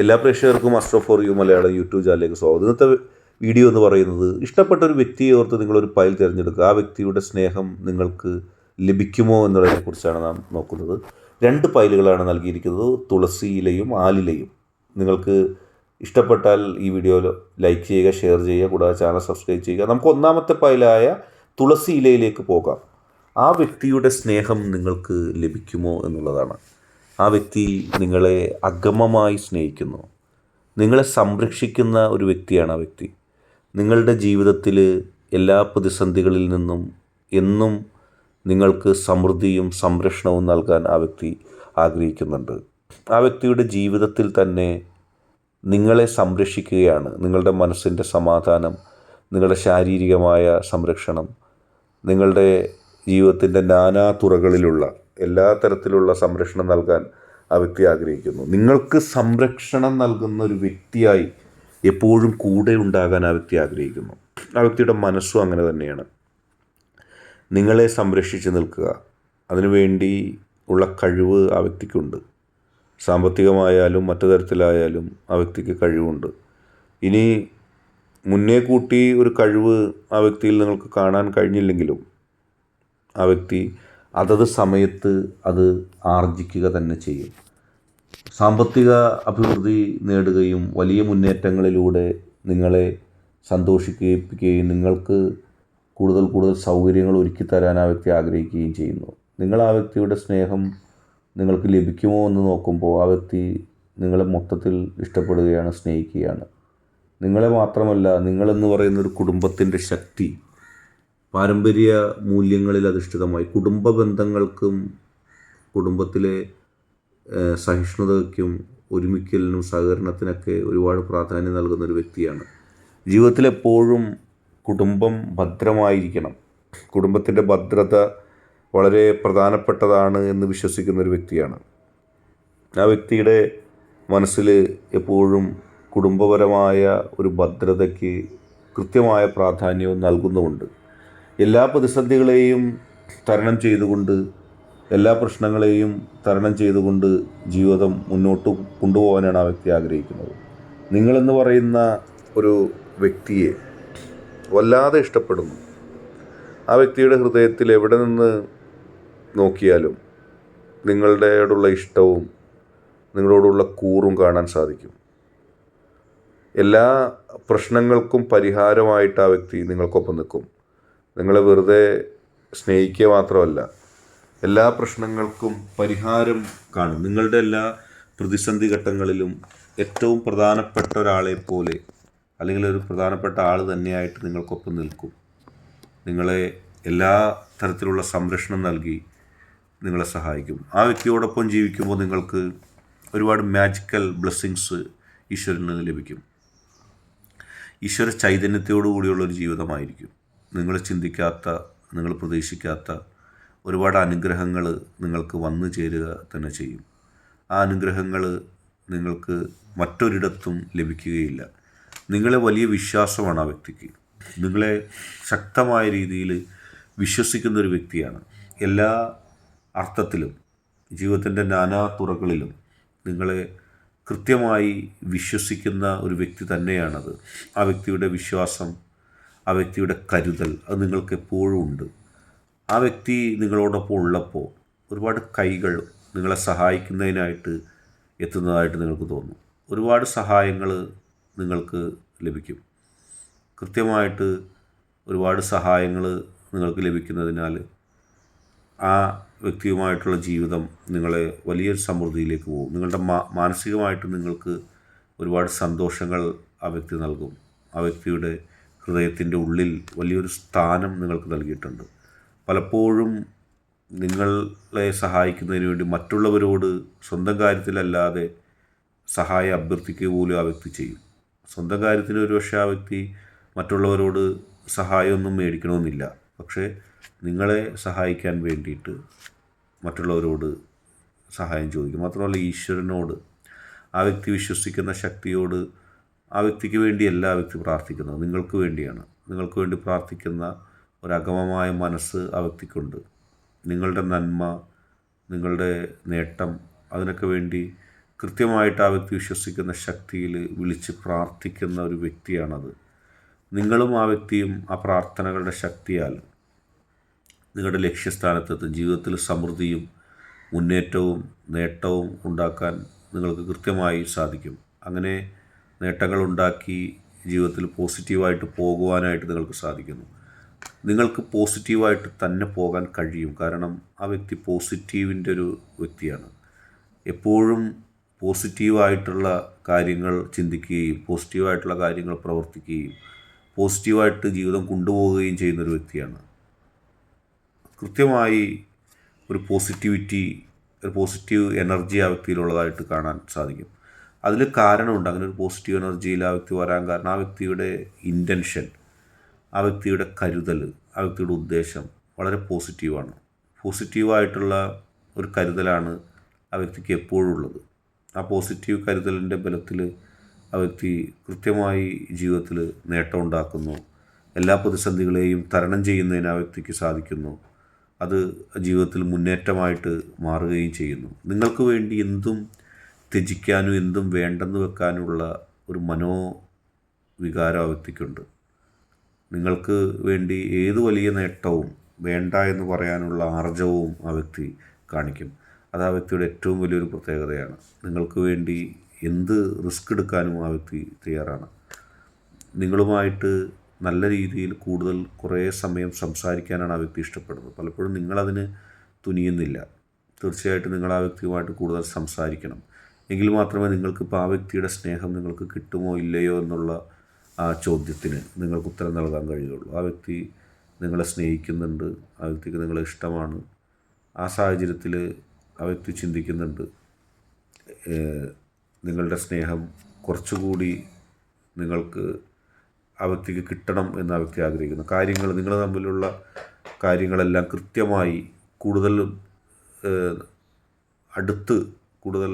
എല്ലാ പ്രേക്ഷകർക്കും astro for you Malayalam YouTube ചാനലിലേക്ക് സ്വാഗതം. ഇന്നത്തെ വീഡിയോ എന്ന് പറയുന്നത് ഇഷ്ടപ്പെട്ട ഒരു വ്യക്തിയെ ഓർത്ത് നിങ്ങളൊരു ഫയൽ തിരഞ്ഞെടുക്കുക. ആ വ്യക്തിയുടെ സ്നേഹം നിങ്ങൾക്ക് ലഭിക്കുമോ എന്നുള്ളതിനെക്കുറിച്ചാണ് നാം നോക്കുന്നത്. രണ്ട് ഫയലുകളാണ് നൽകിയിരിക്കുന്നത്. തുളസി ഇലയും ആലിലയും. നിങ്ങൾക്ക് ഇഷ്ടപ്പെട്ടാൽ ഈ വീഡിയോ ലൈക്ക് ചെയ്യുക ഷെയർ ചെയ്യുക കൂടാതെ ചാനൽ സബ്സ്ക്രൈബ് ചെയ്യുക. നമുക്ക് ഒന്നാമത്തെ ഫയലായ തുളസി ഇലയിലേക്ക് പോകാം. ആ വ്യക്തിയുടെ സ്നേഹം നിങ്ങൾക്ക് ലഭിക്കുമോ എന്നുള്ളതാണ്. ആ വ്യക്തി നിങ്ങളെ അഗമമായി സ്നേഹിക്കുന്നു. നിങ്ങളെ സംരക്ഷിക്കുന്ന ഒരു വ്യക്തിയാണ് ആ വ്യക്തി. നിങ്ങളുടെ ജീവിതത്തിൽ എല്ലാ പ്രതിസന്ധികളിൽ നിന്നും എന്നും നിങ്ങൾക്ക് സമൃദ്ധിയും സംരക്ഷണവും നൽകാൻ ആ വ്യക്തി ആഗ്രഹിക്കുന്നുണ്ട്. ആ വ്യക്തിയുടെ ജീവിതത്തിൽ തന്നെ നിങ്ങളെ സംരക്ഷിക്കുകയാണ്. നിങ്ങളുടെ മനസ്സിന്റെ സമാധാനം നിങ്ങളുടെ ശാരീരികമായ സംരക്ഷണം നിങ്ങളുടെ ജീവിതത്തിന്റെ നാനാ തുറകളിലുള്ള എല്ലാ തരത്തിലുള്ള സംരക്ഷണം നൽകാൻ ആ വ്യക്തി ആഗ്രഹിക്കുന്നു. നിങ്ങൾക്ക് സംരക്ഷണം നൽകുന്ന ഒരു വ്യക്തിയായി എപ്പോഴും കൂടെ ഉണ്ടാകാൻ ആ വ്യക്തി ആഗ്രഹിക്കുന്നു. ആ വ്യക്തിയുടെ മനസ്സും അങ്ങനെ തന്നെയാണ്. നിങ്ങളെ സംരക്ഷിച്ച് നിൽക്കുക. അതിനുവേണ്ടി ഉള്ള കഴിവ് ആ വ്യക്തിക്കുണ്ട്. സാമ്പത്തികമായാലും മറ്റു തരത്തിലായാലും ആ വ്യക്തിക്ക് കഴിവുണ്ട്. ഇനി മുന്നേ കൂട്ടി ഒരു കഴിവ് ആ വ്യക്തിയിൽ നിങ്ങൾക്ക് കാണാൻ കഴിഞ്ഞില്ലെങ്കിലും ആ വ്യക്തി അതത് സമയത്ത് അത് ആർജിക്കുക തന്നെ ചെയ്യും. സാമ്പത്തിക അഭിവൃദ്ധി നേടുകയും വലിയ മുന്നേറ്റങ്ങളിലൂടെ നിങ്ങളെ സന്തോഷിപ്പിക്കുകയും നിങ്ങൾക്ക് കൂടുതൽ കൂടുതൽ സൗകര്യങ്ങൾ ഒരുക്കി തരാൻ ആ വ്യക്തി ആഗ്രഹിക്കുകയും ചെയ്യുന്നു. നിങ്ങൾ ആ വ്യക്തിയുടെ സ്നേഹം നിങ്ങൾക്ക് ലഭിക്കുമോ എന്ന് നോക്കുമ്പോൾ ആ വ്യക്തി നിങ്ങളെ മൊത്തത്തിൽ ഇഷ്ടപ്പെടുകയാണ് സ്നേഹിക്കുകയാണ്. നിങ്ങളെ മാത്രമല്ല നിങ്ങളെന്ന് പറയുന്ന ഒരു കുടുംബത്തിന്റെ ശക്തി പാരമ്പര്യ മൂല്യങ്ങളിൽ അധിഷ്ഠിതമായി കുടുംബ ബന്ധങ്ങൾക്കും കുടുംബത്തിലെ സഹിഷ്ണുതയ്ക്കും ഒരുമിക്കലിനും സഹകരണത്തിനൊക്കെ ഒരുപാട് പ്രാധാന്യം നൽകുന്ന ഒരു വ്യക്തിയാണ്. ജീവിതത്തിലെപ്പോഴും കുടുംബം ഭദ്രമായിരിക്കണം. കുടുംബത്തിന്റെ ഭദ്രത വളരെ പ്രധാനപ്പെട്ടതാണ് എന്ന് വിശ്വസിക്കുന്ന ഒരു വ്യക്തിയാണ്. ആ വ്യക്തിയുടെ മനസ്സിൽ എപ്പോഴും കുടുംബപരമായ ഒരു ഭദ്രതയ്ക്ക് കൃത്യമായ പ്രാധാന്യവും നൽകുന്നുമുണ്ട്. എല്ലാ പ്രതിസന്ധികളെയും തരണം ചെയ്തുകൊണ്ട് എല്ലാ പ്രശ്നങ്ങളെയും തരണം ചെയ്തുകൊണ്ട് ജീവിതം മുന്നോട്ട് കൊണ്ടുപോകാനാണ് ആ വ്യക്തി ആഗ്രഹിക്കുന്നത്. നിങ്ങളെന്ന് പറയുന്ന ഒരു വ്യക്തിയെ വല്ലാതെ ഇഷ്ടപ്പെടുന്നു. ആ വ്യക്തിയുടെ ഹൃദയത്തിൽ എവിടെ നിന്ന് നോക്കിയാലും നിങ്ങളുടെയോടുള്ള ഇഷ്ടവും നിങ്ങളോടുള്ള കൂറും കാണാൻ സാധിക്കും. എല്ലാ പ്രശ്നങ്ങൾക്കും പരിഹാരമായിട്ട് ആ വ്യക്തി നിങ്ങൾക്കൊപ്പം നിൽക്കും. നിങ്ങളെ വെറുതെ സ്നേഹിക്കുക മാത്രമല്ല എല്ലാ പ്രശ്നങ്ങൾക്കും പരിഹാരം കാണും. നിങ്ങളുടെ എല്ലാ പ്രതിസന്ധി ഘട്ടങ്ങളിലും ഏറ്റവും പ്രധാനപ്പെട്ട ഒരാളെ പോലെ അല്ലെങ്കിൽ ഒരു പ്രധാനപ്പെട്ട ആൾ തന്നെയായിട്ട് നിങ്ങൾക്കൊപ്പം നിൽക്കും. നിങ്ങളെ എല്ലാ തരത്തിലുള്ള സംരക്ഷണം നൽകി നിങ്ങളെ സഹായിക്കും. ആ വ്യക്തിയോടൊപ്പം ജീവിക്കുമ്പോൾ നിങ്ങൾക്ക് ഒരുപാട് മാജിക്കൽ ബ്ലെസ്സിങ്സ് ഈശ്വരനിൽ നിന്ന് ലഭിക്കും. ഈശ്വര ചൈതന്യത്തോടു കൂടിയുള്ളൊരു ജീവിതമായിരിക്കും. നിങ്ങൾ ചിന്തിക്കാത്ത നിങ്ങൾ പ്രതീക്ഷിക്കാത്ത ഒരുപാട് അനുഗ്രഹങ്ങൾ നിങ്ങൾക്ക് വന്നു ചേരുക തന്നെ ചെയ്യും. ആ അനുഗ്രഹങ്ങൾ നിങ്ങൾക്ക് മറ്റൊരിടത്തും ലഭിക്കുകയില്ല. നിങ്ങളെ വലിയ വിശ്വാസമാണ് ആ വ്യക്തിക്ക്. നിങ്ങളെ ശക്തമായ രീതിയിൽ വിശ്വസിക്കുന്ന ഒരു വ്യക്തിയാണ്. എല്ലാ അർത്ഥത്തിലും ജീവിതത്തിന്റെ നാനാ തുറകളിലും നിങ്ങളെ കൃത്യമായി വിശ്വസിക്കുന്ന ഒരു വ്യക്തി തന്നെയാണത്. ആ വ്യക്തിയുടെ വിശ്വാസം ആ വ്യക്തിയുടെ കരുതൽ അത് നിങ്ങൾക്ക് എപ്പോഴും ഉണ്ട്. ആ വ്യക്തി നിങ്ങളോടൊപ്പം ഉള്ളപ്പോൾ ഒരുപാട് കൈകൾ നിങ്ങളെ സഹായിക്കുന്നതിനായിട്ട് എത്തുന്നതായിട്ട് നിങ്ങൾക്ക് തോന്നും. ഒരുപാട് സഹായങ്ങൾ നിങ്ങൾക്ക് ലഭിക്കും. കൃത്യമായിട്ട് ഒരുപാട് സഹായങ്ങൾ നിങ്ങൾക്ക് ലഭിക്കുന്നതിനാൽ ആ വ്യക്തിയുമായിട്ടുള്ള ജീവിതം നിങ്ങളെ വലിയൊരു സമൃദ്ധിയിലേക്ക് പോകും. നിങ്ങളുടെ മാനസികമായിട്ട് നിങ്ങൾക്ക് ഒരുപാട് സന്തോഷങ്ങൾ ആ വ്യക്തി നൽകും. ആ വ്യക്തിയുടെ ഹൃദയത്തിന്റെ ഉള്ളിൽ വലിയൊരു സ്ഥാനം നിങ്ങൾക്ക് നൽകിയിട്ടുണ്ട്. പലപ്പോഴും നിങ്ങളെ സഹായിക്കുന്നതിന് വേണ്ടി മറ്റുള്ളവരോട് സ്വന്തം കാര്യത്തിലല്ലാതെ സഹായം അഭ്യർത്ഥിക്കുക പോലും ആ വ്യക്തി ചെയ്യും. സ്വന്തം കാര്യത്തിന് ഒരുപക്ഷെ ആ വ്യക്തി മറ്റുള്ളവരോട് സഹായമൊന്നും മേടിക്കണമെന്നില്ല. പക്ഷേ നിങ്ങളെ സഹായിക്കാൻ വേണ്ടിയിട്ട് മറ്റുള്ളവരോട് സഹായം ചോദിക്കും. മാത്രമല്ല ഈശ്വരനോട് ആ വ്യക്തി വിശ്വസിക്കുന്ന ശക്തിയോട് ആ വ്യക്തിക്ക് വേണ്ടിയല്ല ആ വ്യക്തി പ്രാർത്ഥിക്കുന്നത് നിങ്ങൾക്ക് വേണ്ടിയാണ്. നിങ്ങൾക്ക് വേണ്ടി പ്രാർത്ഥിക്കുന്ന ഒരഗമമായ മനസ്സ് ആ വ്യക്തിക്കുണ്ട്. നിങ്ങളുടെ നന്മ നിങ്ങളുടെ നേട്ടം അതിനൊക്കെ വേണ്ടി കൃത്യമായിട്ട് ആ വ്യക്തി വിശ്വസിക്കുന്ന ശക്തിയിൽ വിളിച്ച് പ്രാർത്ഥിക്കുന്ന ഒരു വ്യക്തിയാണത്. നിങ്ങളും ആ വ്യക്തിയും ആ പ്രാർത്ഥനകളുടെ ശക്തിയാൽ നിങ്ങളുടെ ലക്ഷ്യസ്ഥാനത്തെത്തും. ജീവിതത്തിൽ സമൃദ്ധിയും മുന്നേറ്റവും നേട്ടവും ഉണ്ടാക്കാൻ നിങ്ങൾക്ക് കൃത്യമായി സാധിക്കും. അങ്ങനെ നേട്ടങ്ങൾ ഉണ്ടാക്കി ജീവിതത്തിൽ പോസിറ്റീവായിട്ട് പോകുവാനായിട്ട് നിങ്ങൾക്ക് സാധിക്കുന്നു. നിങ്ങൾക്ക് പോസിറ്റീവായിട്ട് തന്നെ പോകാൻ കഴിയും. കാരണം ആ വ്യക്തി പോസിറ്റീവിന്റെ ഒരു വ്യക്തിയാണ്. എപ്പോഴും പോസിറ്റീവായിട്ടുള്ള കാര്യങ്ങൾ ചിന്തിക്കുകയും പോസിറ്റീവായിട്ടുള്ള കാര്യങ്ങൾ പ്രവർത്തിക്കുകയും പോസിറ്റീവായിട്ട് ജീവിതം കൊണ്ടുപോവുകയും ചെയ്യുന്നൊരു വ്യക്തിയാണ്. കൃത്യമായി ഒരു പോസിറ്റിവിറ്റി ഒരു പോസിറ്റീവ് എനർജി ആ വ്യക്തിയിലുള്ളതായിട്ട് കാണാൻ സാധിക്കും. അതിൽ കാരണമുണ്ട്. അങ്ങനെ ഒരു പോസിറ്റീവ് എനർജിയിൽ ആ വ്യക്തി വരാൻ കാരണം ആ വ്യക്തിയുടെ ഇന്റൻഷൻ ആ വ്യക്തിയുടെ കരുതൽ ആ വ്യക്തിയുടെ ഉദ്ദേശം വളരെ പോസിറ്റീവാണ് പോസിറ്റീവായിട്ടുള്ള ഒരു കരുതലാണ് ആ വ്യക്തിക്ക് എപ്പോഴും ഉള്ളത് ആ പോസിറ്റീവ് കരുതലിന്റെ ബലത്തിൽ ആ വ്യക്തി കൃത്യമായി ജീവിതത്തിൽ നേട്ടം ഉണ്ടാക്കുന്നു. എല്ലാ പ്രതിസന്ധികളെയും തരണം ചെയ്യുന്നതിന് ആ വ്യക്തിക്ക് സാധിക്കുന്നു. അത് ജീവിതത്തിൽ മുന്നേറ്റമായിട്ട് മാറുകയും ചെയ്യുന്നു. നിങ്ങൾക്ക് വേണ്ടി എന്തും ത്യജിക്കാനും എന്തും വേണ്ടെന്ന് വെക്കാനുള്ള ഒരു മനോ വികാരം ആ വ്യക്തിക്കുണ്ട്. നിങ്ങൾക്ക് വേണ്ടി ഏത് വലിയ നേട്ടവും വേണ്ട എന്ന് പറയാനുള്ള ആർജവവും ആ വ്യക്തി കാണിക്കും. അത് ആ വ്യക്തിയുടെ ഏറ്റവും വലിയൊരു പ്രത്യേകതയാണ്. നിങ്ങൾക്ക് വേണ്ടി എന്ത് റിസ്ക് എടുക്കാനും ആ വ്യക്തി തയ്യാറാണ്. നിങ്ങളുമായിട്ട് നല്ല രീതിയിൽ കൂടുതൽ കുറേ സമയം സംസാരിക്കാനാണ് ആ വ്യക്തി ഇഷ്ടപ്പെടുന്നത്. പലപ്പോഴും നിങ്ങളതിന് തുനിയുന്നില്ല. തീർച്ചയായിട്ടും നിങ്ങൾ ആ വ്യക്തിയുമായിട്ട് കൂടുതൽ സംസാരിക്കണം. എങ്കിൽ മാത്രമേ നിങ്ങൾക്കിപ്പോൾ ആ വ്യക്തിയുടെ സ്നേഹം നിങ്ങൾക്ക് കിട്ടുമോ ഇല്ലയോ എന്നുള്ള ആ ചോദ്യത്തിന് നിങ്ങൾക്ക് ഉത്തരം നൽകാൻ കഴിയുള്ളൂ. ആ വ്യക്തി നിങ്ങളെ സ്നേഹിക്കുന്നുണ്ട് ആ വ്യക്തിക്ക് നിങ്ങളെ ഇഷ്ടമാണ്. ആ സാഹചര്യത്തിൽ ആ വ്യക്തി ചിന്തിക്കുന്നുണ്ട് നിങ്ങളുടെ സ്നേഹം കുറച്ചുകൂടി നിങ്ങൾക്ക് ആ വ്യക്തിക്ക് കിട്ടണം എന്ന് ആ വ്യക്തി ആഗ്രഹിക്കുന്നു. കാര്യങ്ങൾ നിങ്ങൾ തമ്മിലുള്ള കാര്യങ്ങളെല്ലാം കൃത്യമായി കൂടുതൽ അടുത്ത് കൂടുതൽ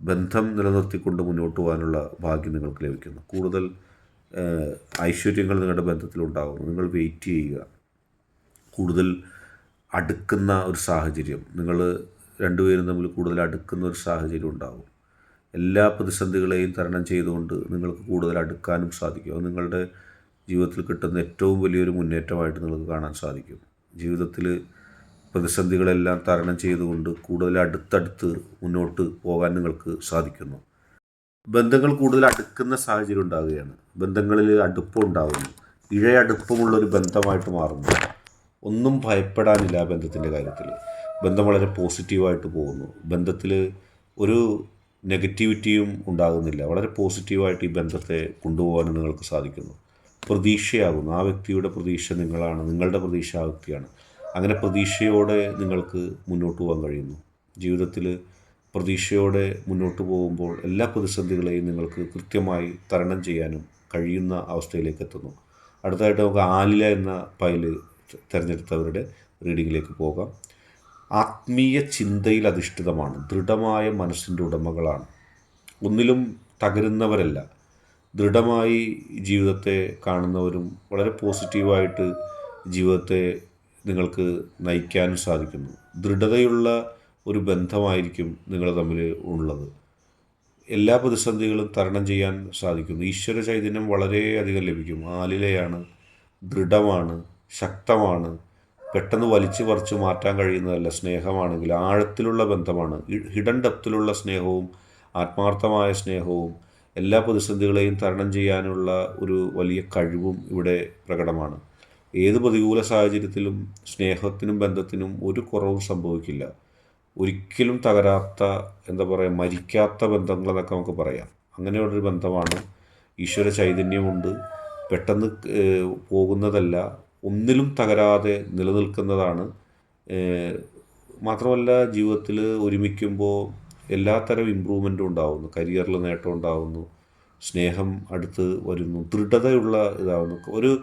ബന്ധം നിലനിർത്തിക്കൊണ്ട് മുന്നോട്ട് പോകാനുള്ള ഭാഗ്യം നിങ്ങൾക്ക് ലഭിക്കുന്നു. കൂടുതൽ ഐശ്വര്യങ്ങൾ നിങ്ങളുടെ ബന്ധത്തിലുണ്ടാകുന്നു. നിങ്ങൾ വെയിറ്റ് ചെയ്യുക. കൂടുതൽ അടുക്കുന്ന ഒരു സാഹചര്യം. നിങ്ങൾ രണ്ടുപേരും തമ്മിൽ കൂടുതൽ അടുക്കുന്ന ഒരു സാഹചര്യം ഉണ്ടാകും. എല്ലാ പ്രതിസന്ധികളെയും തരണം ചെയ്തുകൊണ്ട് നിങ്ങൾക്ക് കൂടുതൽ അടുക്കാനും സാധിക്കും. അത് നിങ്ങളുടെ ജീവിതത്തിൽ കിട്ടുന്ന ഏറ്റവും വലിയൊരു മുന്നേറ്റമായിട്ട് നിങ്ങൾക്ക് കാണാൻ സാധിക്കും. ജീവിതത്തിൽ പ്രതിസന്ധികളെല്ലാം തരണം ചെയ്തുകൊണ്ട് കൂടുതൽ അടുത്തടുത്ത് മുന്നോട്ട് പോകാൻ നിങ്ങൾക്ക് സാധിക്കുന്നു. ബന്ധങ്ങൾ കൂടുതൽ അടുക്കുന്ന സാഹചര്യം ഉണ്ടാവുകയാണ് ബന്ധങ്ങളിൽ അടുപ്പം ഉണ്ടാകുന്നു. ഇഴയടുപ്പമുള്ള ഒരു ബന്ധമായിട്ട് മാറുന്നു. ഒന്നും ഭയപ്പെടാനില്ല ബന്ധത്തിന്റെ കാര്യത്തിൽ. ബന്ധം വളരെ പോസിറ്റീവായിട്ട് പോകുന്നു. ബന്ധത്തിൽ ഒരു നെഗറ്റിവിറ്റിയും ഉണ്ടാകുന്നില്ല. വളരെ പോസിറ്റീവായിട്ട് ഈ ബന്ധത്തെ കൊണ്ടുപോകാനും നിങ്ങൾക്ക് സാധിക്കുന്നു. പ്രതീക്ഷയാകുന്നു. ആ വ്യക്തിയുടെ പ്രതീക്ഷ നിങ്ങളാണ്. നിങ്ങളുടെ പ്രതീക്ഷ ആ വ്യക്തിയാണ്. അങ്ങനെ പ്രതീക്ഷയോടെ നിങ്ങൾക്ക് മുന്നോട്ട് പോകാൻ കഴിയുന്നു. ജീവിതത്തിൽ പ്രതീക്ഷയോടെ മുന്നോട്ട് പോകുമ്പോൾ എല്ലാ പ്രതിസന്ധികളെയും നിങ്ങൾക്ക് കൃത്യമായി തരണം ചെയ്യാനും കഴിയുന്ന അവസ്ഥയിലേക്ക് എത്തുന്നു. അടുത്തതായിട്ട് നമുക്ക് ആലില എന്ന പൈൽ തിരഞ്ഞെടുത്തവരുടെ റീഡിങ്ങിലേക്ക് പോകാം. ആത്മീയ ചിന്തയിൽ അധിഷ്ഠിതമാണ്. ദൃഢമായ മനസ്സിന്റെ ഉടമകളാണ്. ഒന്നിലും തകരുന്നവരല്ല. ദൃഢമായി ജീവിതത്തെ കാണുന്നവരും വളരെ പോസിറ്റീവായിട്ട് ജീവിതത്തെ നിങ്ങൾക്ക് നയിക്കാനും സാധിക്കുന്നു. ദൃഢതയുള്ള ഒരു ബന്ധമായിരിക്കും നിങ്ങൾ തമ്മിൽ ഉള്ളത്. എല്ലാ പ്രതിസന്ധികളും തരണം ചെയ്യാൻ സാധിക്കുന്നു. ഈശ്വര ചൈതന്യം വളരെയധികം ലഭിക്കും. ആലിലയാണ് ദൃഢമാണ് ശക്തമാണ് പെട്ടെന്ന് വലിച്ചു പറിച്ചു മാറ്റാൻ കഴിയുന്നതല്ല സ്നേഹമാണെങ്കിൽ. ആഴത്തിലുള്ള ബന്ധമാണ്. ഹിഡൻ ഡെപ്തിലുള്ള സ്നേഹവും ആത്മാർത്ഥമായ സ്നേഹവും എല്ലാ പ്രതിസന്ധികളെയും തരണം ചെയ്യാനുള്ള ഒരു വലിയ കഴിവും ഇവിടെ പ്രകടമാണ്. ഏത് പ്രതികൂല സാഹചര്യത്തിലും സ്നേഹത്തിനും ബന്ധത്തിനും ഒരു കുറവും സംഭവിക്കില്ല. ഒരിക്കലും തകരാത്ത എന്താ പറയുക മരിക്കാത്ത ബന്ധങ്ങളെന്നൊക്കെ നമുക്ക് പറയാം. അങ്ങനെയുള്ളൊരു ബന്ധമാണ് ഈശ്വര ചൈതന്യമുണ്ട്. പെട്ടെന്ന് പോകുന്നതല്ല ഒന്നിലും തകരാതെ നിലനിൽക്കുന്നതാണ്. മാത്രമല്ല ജീവിതത്തിൽ ഒരുമിക്കുമ്പോൾ എല്ലാത്തരം ഇമ്പ്രൂവ്മെന്റും ഉണ്ടാവുന്നു. കരിയറിൽ നേട്ടം ഉണ്ടാവുന്നു. സ്നേഹം അടുത്ത് വരുന്നു. ദൃഢതയുള്ള ഇതാവുന്നു. ഒരു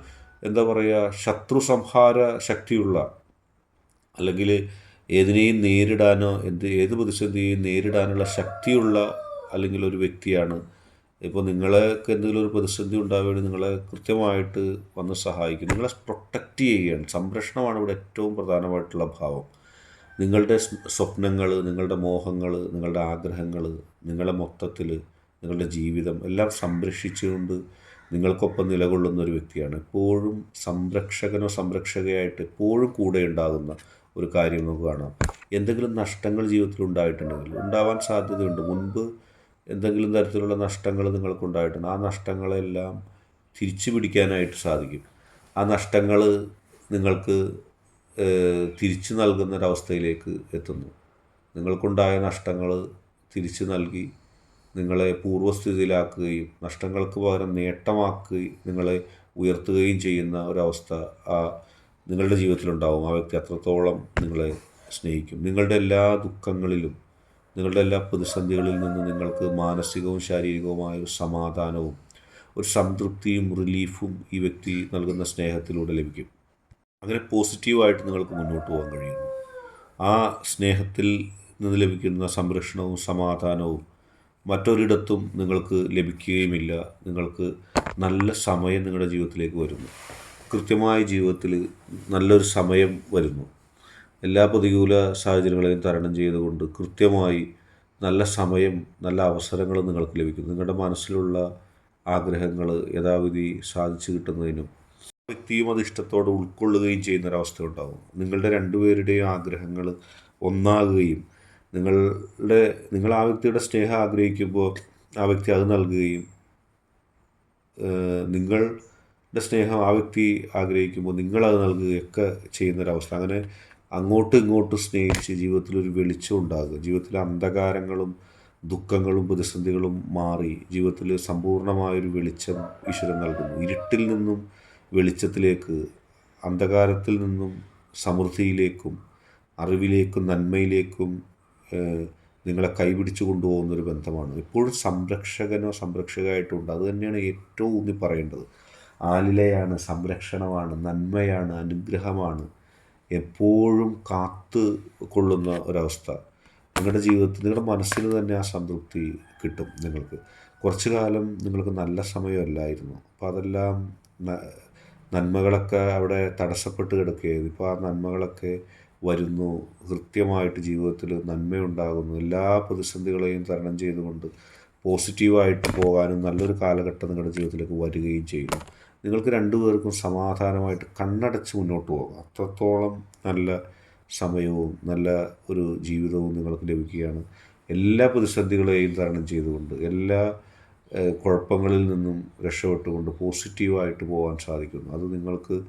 എന്താ പറയുക ശത്രു സംഹാര ശക്തിയുള്ള അല്ലെങ്കിൽ ഏതിനെയും നേരിടാനോ എന്ത് ഏത് പ്രതിസന്ധിയെയും നേരിടാനുള്ള ശക്തിയുള്ള അല്ലെങ്കിൽ ഒരു വ്യക്തിയാണ്. ഇപ്പോൾ നിങ്ങൾക്ക് എന്തെങ്കിലും ഒരു പ്രതിസന്ധി ഉണ്ടാവുകയാണെങ്കിൽ നിങ്ങളെ കൃത്യമായിട്ട് വന്ന് സഹായിക്കും. നിങ്ങളെ പ്രൊട്ടക്റ്റ് ചെയ്യുകയാണ്. സംരക്ഷണമാണ് ഇവിടെ ഏറ്റവും പ്രധാനമായിട്ടുള്ള ഭാവം. നിങ്ങളുടെ സ്വപ്നങ്ങൾ നിങ്ങളുടെ മോഹങ്ങൾ നിങ്ങളുടെ ആഗ്രഹങ്ങൾ നിങ്ങളെ മൊത്തത്തിൽ നിങ്ങളുടെ ജീവിതം എല്ലാം സംരക്ഷിച്ചുകൊണ്ട് നിങ്ങൾക്കൊപ്പം നിലകൊള്ളുന്ന ഒരു വ്യക്തിയാണ്. എപ്പോഴും സംരക്ഷകനോ സംരക്ഷകയായിട്ട് എപ്പോഴും കൂടെ ഉണ്ടാകുന്ന ഒരു കാര്യം നമുക്ക് കാണാം. എന്തെങ്കിലും നഷ്ടങ്ങൾ ജീവിതത്തിൽ ഉണ്ടായിട്ടുണ്ടെങ്കിൽ ഉണ്ടാവാൻ സാധ്യതയുണ്ട്. മുൻപ് എന്തെങ്കിലും തരത്തിലുള്ള നഷ്ടങ്ങൾ നിങ്ങൾക്കുണ്ടായിട്ടുണ്ട്. ആ നഷ്ടങ്ങളെല്ലാം തിരിച്ചു പിടിക്കാനായിട്ട് സാധിക്കും. ആ നഷ്ടങ്ങൾ നിങ്ങൾക്ക് തിരിച്ചു നൽകുന്ന ഒരവസ്ഥയിലേക്ക് എത്തുന്നു. നിങ്ങൾക്കുണ്ടായ നഷ്ടങ്ങൾ തിരിച്ചു നൽകി നിങ്ങളെ പൂർവസ്ഥിതിയിലാക്കുകയും നഷ്ടങ്ങൾക്ക് പകരം നേട്ടമാക്കി നിങ്ങളെ ഉയർത്തുകയും ചെയ്യുന്ന ഒരവസ്ഥ ആ നിങ്ങളുടെ ജീവിതത്തിലുണ്ടാവും. ആ വ്യക്തി അത്രത്തോളം നിങ്ങളെ സ്നേഹിക്കും. നിങ്ങളുടെ എല്ലാ ദുഃഖങ്ങളിലും നിങ്ങളുടെ എല്ലാ പ്രതിസന്ധികളിൽ നിന്ന് നിങ്ങൾക്ക് മാനസികവും ശാരീരികവുമായ ഒരു സമാധാനവും ഒരു സംതൃപ്തിയും റിലീഫും ഈ വ്യക്തി നൽകുന്ന സ്നേഹത്തിലൂടെ ലഭിക്കും. അങ്ങനെ പോസിറ്റീവായിട്ട് നിങ്ങൾക്ക് മുന്നോട്ട് പോകാൻ കഴിയുന്നു. ആ സ്നേഹത്തിൽ നിന്ന് ലഭിക്കുന്ന സംരക്ഷണവും സമാധാനവും മറ്റൊരിടത്തും നിങ്ങൾക്ക് ലഭിക്കുകയുമില്ല. നിങ്ങൾക്ക് നല്ല സമയം നിങ്ങളുടെ ജീവിതത്തിലേക്ക് വരുന്നു. കൃത്യമായ ജീവിതത്തിൽ നല്ലൊരു സമയം വരുന്നു. എല്ലാ പ്രതികൂല സാഹചര്യങ്ങളെയും തരണം ചെയ്തുകൊണ്ട് കൃത്യമായി നല്ല സമയം നല്ല അവസരങ്ങൾ നിങ്ങൾക്ക് ലഭിക്കുന്നു. നിങ്ങളുടെ മനസ്സിലുള്ള ആഗ്രഹങ്ങൾ യഥാവിധി സാധിച്ചു കിട്ടുന്നതിനും വ്യക്തിയും അത് ഇഷ്ടത്തോടെ ഉൾക്കൊള്ളുകയും ചെയ്യുന്നൊരവസ്ഥ ഉണ്ടാകും നിങ്ങളുടെ രണ്ടുപേരുടെയും ആഗ്രഹങ്ങൾ ഒന്നാകുകയും നിങ്ങളുടെ നിങ്ങൾ ആ വ്യക്തിയുടെ സ്നേഹം ആഗ്രഹിക്കുമ്പോൾ ആ വ്യക്തി അത് നൽകുകയും നിങ്ങളുടെ സ്നേഹം ആ വ്യക്തി ആഗ്രഹിക്കുമ്പോൾ നിങ്ങളത് നൽകുകയൊക്കെ ചെയ്യുന്നൊരവസ്ഥ. അങ്ങനെ അങ്ങോട്ടും ഇങ്ങോട്ടും സ്നേഹിച്ച് ജീവിതത്തിൽ ഒരു വെളിച്ചം ഉണ്ടാകുക. ജീവിതത്തിലെ അന്ധകാരങ്ങളും ദുഃഖങ്ങളും പ്രതിസന്ധികളും മാറി ജീവിതത്തിൽ സമ്പൂർണമായൊരു വെളിച്ചം ഈശ്വരൻ നൽകുന്നു. ഇരുട്ടിൽ നിന്നും വെളിച്ചത്തിലേക്ക് അന്ധകാരത്തിൽ നിന്നും സമൃദ്ധിയിലേക്കും അറിവിലേക്കും നന്മയിലേക്കും നിങ്ങളെ കൈപിടിച്ച് കൊണ്ടുപോകുന്ന ഒരു ബന്ധമാണ്. എപ്പോഴും സംരക്ഷകനോ സംരക്ഷകമായിട്ടുണ്ട് അത് തന്നെയാണ് ഏറ്റവും ഊന്നി പറയേണ്ടത്. ആലിലയാണ് സംരക്ഷണമാണ് നന്മയാണ് അനുഗ്രഹമാണ് എപ്പോഴും കാത്ത് കൊള്ളുന്ന ഒരവസ്ഥ. നിങ്ങളുടെ ജീവിതത്തിൽ നിങ്ങളുടെ മനസ്സിന് തന്നെ ആ സംതൃപ്തി കിട്ടും നിങ്ങൾക്ക്. കുറച്ചു കാലം നിങ്ങൾക്ക് നല്ല സമയമല്ലായിരുന്നു. അപ്പോൾ അതെല്ലാം നന്മകളൊക്കെ അവിടെ തടസ്സപ്പെട്ട് കിടക്കുകയായിരുന്നു. ഇപ്പോൾ ആ നന്മകളൊക്കെ വരുന്നു. കൃത്യമായിട്ട് ജീവിതത്തിൽ നന്മയുണ്ടാകുന്നു. എല്ലാ പ്രതിസന്ധികളെയും തരണം ചെയ്തുകൊണ്ട് പോസിറ്റീവായിട്ട് പോകാനും നല്ലൊരു കാലഘട്ടം നിങ്ങളുടെ ജീവിതത്തിലേക്ക് വരികയും ചെയ്യുന്നു. നിങ്ങൾക്ക് രണ്ടുപേർക്കും സമാധാനമായിട്ട് കണ്ണടച്ച് മുന്നോട്ട് പോകാം. അത്രത്തോളം നല്ല സമയവും നല്ല ഒരു ജീവിതവും നിങ്ങൾക്ക് ലഭിക്കുകയാണ്. എല്ലാ പ്രതിസന്ധികളെയും തരണം ചെയ്തുകൊണ്ട് എല്ലാ കുഴപ്പങ്ങളിൽ നിന്നും രക്ഷപ്പെട്ടുകൊണ്ട് പോസിറ്റീവായിട്ട് പോകാൻ സാധിക്കുന്നു. അത് നിങ്ങൾക്ക്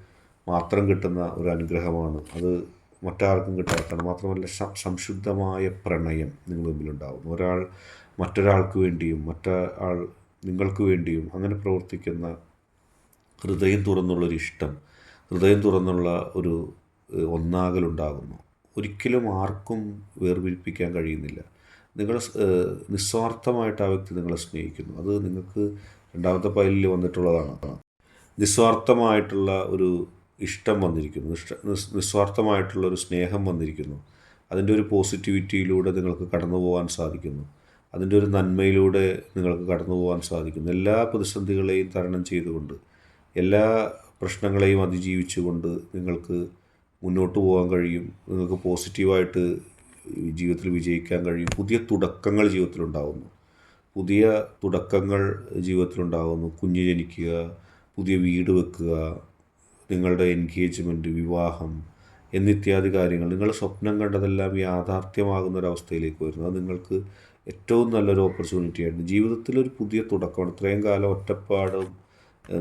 മാത്രം കിട്ടുന്ന ഒരു അനുഗ്രഹമാണ്. അത് മറ്റാർക്കും കിട്ടാത്തതാണ്. മാത്രമല്ല സംശുദ്ധമായ പ്രണയം നിങ്ങൾ തമ്മിലുണ്ടാകുന്നു ഒരാൾ മറ്റൊരാൾക്ക് വേണ്ടിയും മറ്റൊരാൾ നിങ്ങൾക്ക് വേണ്ടിയും അങ്ങനെ പ്രവർത്തിക്കുന്ന ഹൃദയം തുറന്നുള്ളൊരു ഇഷ്ടം ഹൃദയം തുറന്നുള്ള ഒരു ഒന്നാകലുണ്ടാകുന്നു. ഒരിക്കലും ആർക്കും വേർപിരിപ്പിക്കാൻ കഴിയുന്നില്ല. നിങ്ങൾ നിസ്വാർത്ഥമായിട്ട് ആ വ്യക്തി നിങ്ങളെ സ്നേഹിക്കുന്നു. അത് നിങ്ങൾക്ക് രണ്ടാമത്തെ പൈലിൽ വന്നിട്ടുള്ളതാണ്. നിസ്വാർത്ഥമായിട്ടുള്ള ഒരു ഇഷ്ടം വന്നിരിക്കുന്നു നിഷ്ഠ നിസ് നിസ്വാർത്ഥമായിട്ടുള്ള ഒരു സ്നേഹം വന്നിരിക്കുന്നു. അതിന്റെ ഒരു പോസിറ്റിവിറ്റിയിലൂടെ നിങ്ങൾക്ക് കടന്നു പോകാൻ സാധിക്കുന്നു. അതിന്റെ ഒരു നന്മയിലൂടെ നിങ്ങൾക്ക് കടന്നു പോകാൻ സാധിക്കുന്നു. എല്ലാ പ്രതിസന്ധികളെയും തരണം ചെയ്തുകൊണ്ട് എല്ലാ പ്രശ്നങ്ങളെയും അതിജീവിച്ചുകൊണ്ട് നിങ്ങൾക്ക് മുന്നോട്ട് പോകാൻ കഴിയും. നിങ്ങൾക്ക് പോസിറ്റീവായിട്ട് ജീവിതത്തിൽ വിജയിക്കാൻ കഴിയും. പുതിയ തുടക്കങ്ങൾ ജീവിതത്തിലുണ്ടാകുന്നു പുതിയ തുടക്കങ്ങൾ ജീവിതത്തിലുണ്ടാകുന്നു കുഞ്ഞ് ജനിക്കുക പുതിയ വീട് വെക്കുക നിങ്ങളുടെ എൻഗേജ്മെന്റ് വിവാഹം എന്നിത്യാദി കാര്യങ്ങൾ നിങ്ങൾ സ്വപ്നം കണ്ടതെല്ലാം യാഥാർത്ഥ്യമാകുന്ന ഒരവസ്ഥയിലേക്ക് വരുന്നു. അത് നിങ്ങൾക്ക് ഏറ്റവും നല്ലൊരു ഓപ്പർച്യൂണിറ്റി ആയിരുന്നു ജീവിതത്തിൽ ഒരു പുതിയ തുടക്കമാണ്. ഇത്രയും കാലം ഒറ്റപ്പാടും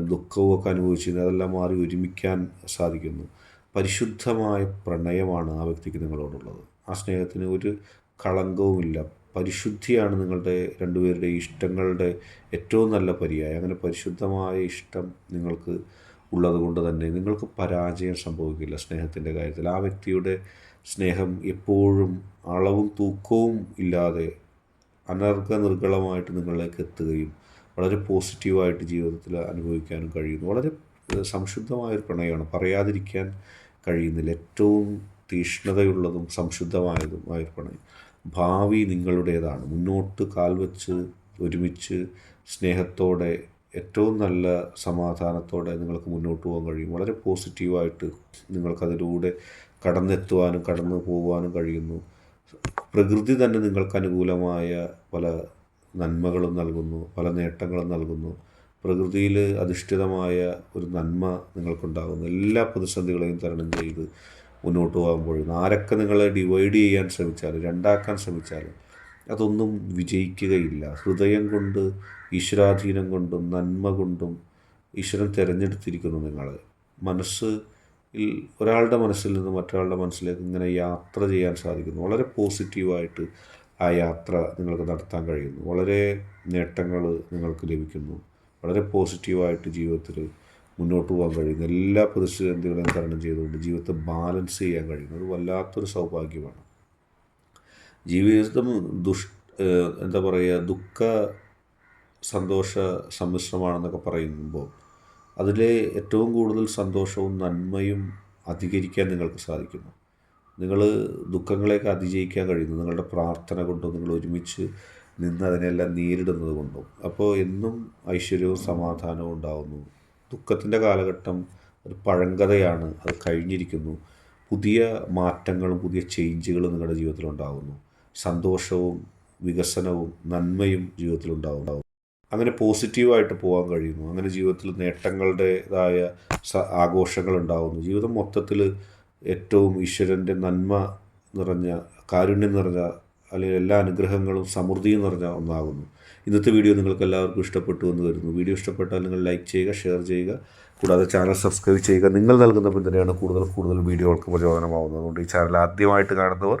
ദുഃഖവും ഒക്കെ അനുഭവിച്ചിരുന്നത് അതെല്ലാം മാറി ഒരുമിക്കാൻ സാധിക്കുന്നു. പരിശുദ്ധമായ പ്രണയമാണ് ആ വ്യക്തിക്ക് നിങ്ങളോടുള്ളത്. ആ സ്നേഹത്തിന് ഒരു കളങ്കവുമില്ല. പരിശുദ്ധിയാണ് നിങ്ങളുടെ രണ്ടുപേരുടെ ഇഷ്ടങ്ങളുടെ ഏറ്റവും നല്ല പര്യായം. അങ്ങനെ പരിശുദ്ധമായ ഇഷ്ടം നിങ്ങൾക്ക് ഉള്ളത് കൊണ്ട് തന്നെ നിങ്ങൾക്ക് പരാജയം സംഭവിക്കില്ല സ്നേഹത്തിന്റെ കാര്യത്തിൽ. ആ വ്യക്തിയുടെ സ്നേഹം എപ്പോഴും അളവും തൂക്കവും ഇല്ലാതെ അനർഘ നിർഗളമായിട്ട് നിങ്ങളിലേക്ക് എത്തുകയും വളരെ പോസിറ്റീവായിട്ട് ജീവിതത്തിൽ അനുഭവിക്കാനും കഴിയുന്നു. വളരെ സംശുദ്ധമായൊരു പ്രണയമാണ്. പറയാതിരിക്കാൻ കഴിയുന്നില്ല. ഏറ്റവും തീഷ്ണതയുള്ളതും സംശുദ്ധമായതുമായൊരു പ്രണയം. ഭാവി നിങ്ങളുടേതാണ്. മുന്നോട്ട് കാൽവെച്ച് ഒരുമിച്ച് സ്നേഹത്തോടെ ഏറ്റവും നല്ല സമാധാനത്തോടെ നിങ്ങൾക്ക് മുന്നോട്ട് പോകാൻ കഴിയും. വളരെ പോസിറ്റീവായിട്ട് നിങ്ങൾക്കതിലൂടെ കടന്നെത്തുവാനും കടന്നു പോകുവാനും കഴിയുന്നു. പ്രകൃതി തന്നെ നിങ്ങൾക്ക് അനുകൂലമായ പല നന്മകളും നൽകുന്നു പല നേട്ടങ്ങളും നൽകുന്നു. പ്രകൃതിയിൽ അധിഷ്ഠിതമായ ഒരു നന്മ നിങ്ങൾക്കുണ്ടാകുന്നു. എല്ലാ പ്രതിസന്ധികളെയും തരണം ചെയ്ത് മുന്നോട്ട് പോകുമ്പോൾ ആരൊക്കെ നിങ്ങളെ ഡിവൈഡ് ചെയ്യാൻ ശ്രമിച്ചാലും രണ്ടാക്കാൻ ശ്രമിച്ചാലും അതൊന്നും വിജയിക്കുകയില്ല. ഹൃദയം കൊണ്ട് ഈശ്വരാധീനം കൊണ്ടും നന്മ കൊണ്ടും ഈശ്വരൻ തിരഞ്ഞെടുത്തിരിക്കുന്നു നിങ്ങൾ മനസ്സ് ഒരാളുടെ മനസ്സിൽ നിന്ന് മറ്റൊരാളുടെ മനസ്സിലേക്ക് ഇങ്ങനെ യാത്ര ചെയ്യാൻ സാധിക്കുന്നു. വളരെ പോസിറ്റീവായിട്ട് ആ യാത്ര നിങ്ങൾക്ക് നടത്താൻ കഴിയുന്നു. വളരെ നേട്ടങ്ങൾ നിങ്ങൾക്ക് ലഭിക്കുന്നു. വളരെ പോസിറ്റീവായിട്ട് ജീവിതത്തിൽ മുന്നോട്ട് പോകാൻ കഴിയുന്നു. എല്ലാ പ്രതിസന്ധികളെയും തരണം ചെയ്തുകൊണ്ട് ജീവിതത്തെ ബാലൻസ് ചെയ്യാൻ കഴിയുന്നു. അത് വല്ലാത്തൊരു സൗഭാഗ്യമാണ്. ജീവിതം ദുഷ് എന്താ പറയുക ദുഃഖ സന്തോഷ സമ്മിശ്രമാണെന്നൊക്കെ പറയുമ്പോൾ അതിലെ ഏറ്റവും കൂടുതൽ സന്തോഷവും നന്മയും അധികരിക്കാൻ നിങ്ങൾക്ക് സാധിക്കുന്നു നിങ്ങൾ ദുഃഖങ്ങളെയൊക്കെ അതിജയിക്കാൻ കഴിയുന്നു. നിങ്ങളുടെ പ്രാർത്ഥന കൊണ്ടും നിങ്ങൾ ഒരുമിച്ച് നിന്ന് അതിനെല്ലാം നേരിടുന്നത് കൊണ്ടും. അപ്പോൾ എന്നും ഐശ്വര്യവും സമാധാനവും ഉണ്ടാകുന്നു ദുഃഖത്തിന്റെ കാലഘട്ടം ഒരു പഴങ്കഥയാണ്. അത് കഴിഞ്ഞിരിക്കുന്നു. പുതിയ മാറ്റങ്ങളും പുതിയ ചേഞ്ചുകളും നിങ്ങളുടെ ജീവിതത്തിൽ ഉണ്ടാകുന്നു സന്തോഷവും വികസനവും നന്മയും ജീവിതത്തിൽ ഉണ്ടാകും അങ്ങനെ പോസിറ്റീവായിട്ട് പോകാൻ കഴിയുന്നു. അങ്ങനെ ജീവിതത്തിൽ നേട്ടങ്ങളുടേതായ ആഘോഷങ്ങൾ ഉണ്ടാകുന്നു ജീവിതം മൊത്തത്തിൽ ഏറ്റവും ഈശ്വരന്റെ നന്മ നിറഞ്ഞ കാരുണ്യം നിറഞ്ഞ അല്ലെങ്കിൽ എല്ലാ അനുഗ്രഹങ്ങളും സമൃദ്ധിയും നിറഞ്ഞ ഒന്നാകുന്നു. ഇന്നത്തെ വീഡിയോ നിങ്ങൾക്ക് എല്ലാവർക്കും ഇഷ്ടപ്പെട്ടു എന്ന് വരുന്നു വീഡിയോ ഇഷ്ടപ്പെട്ടാൽ നിങ്ങൾ ലൈക്ക് ചെയ്യുക ഷെയർ ചെയ്യുക. കൂടാതെ ചാനൽ സബ്സ്ക്രൈബ് ചെയ്യുക. നിങ്ങൾ നൽകുന്ന പിന്തുണയാണ് കൂടുതൽ കൂടുതൽ വീഡിയോകൾക്ക് പ്രചോദനമാവുന്നത്. അതുകൊണ്ട് ഈ ചാനൽ ആദ്യമായിട്ട് കാണുന്നവർ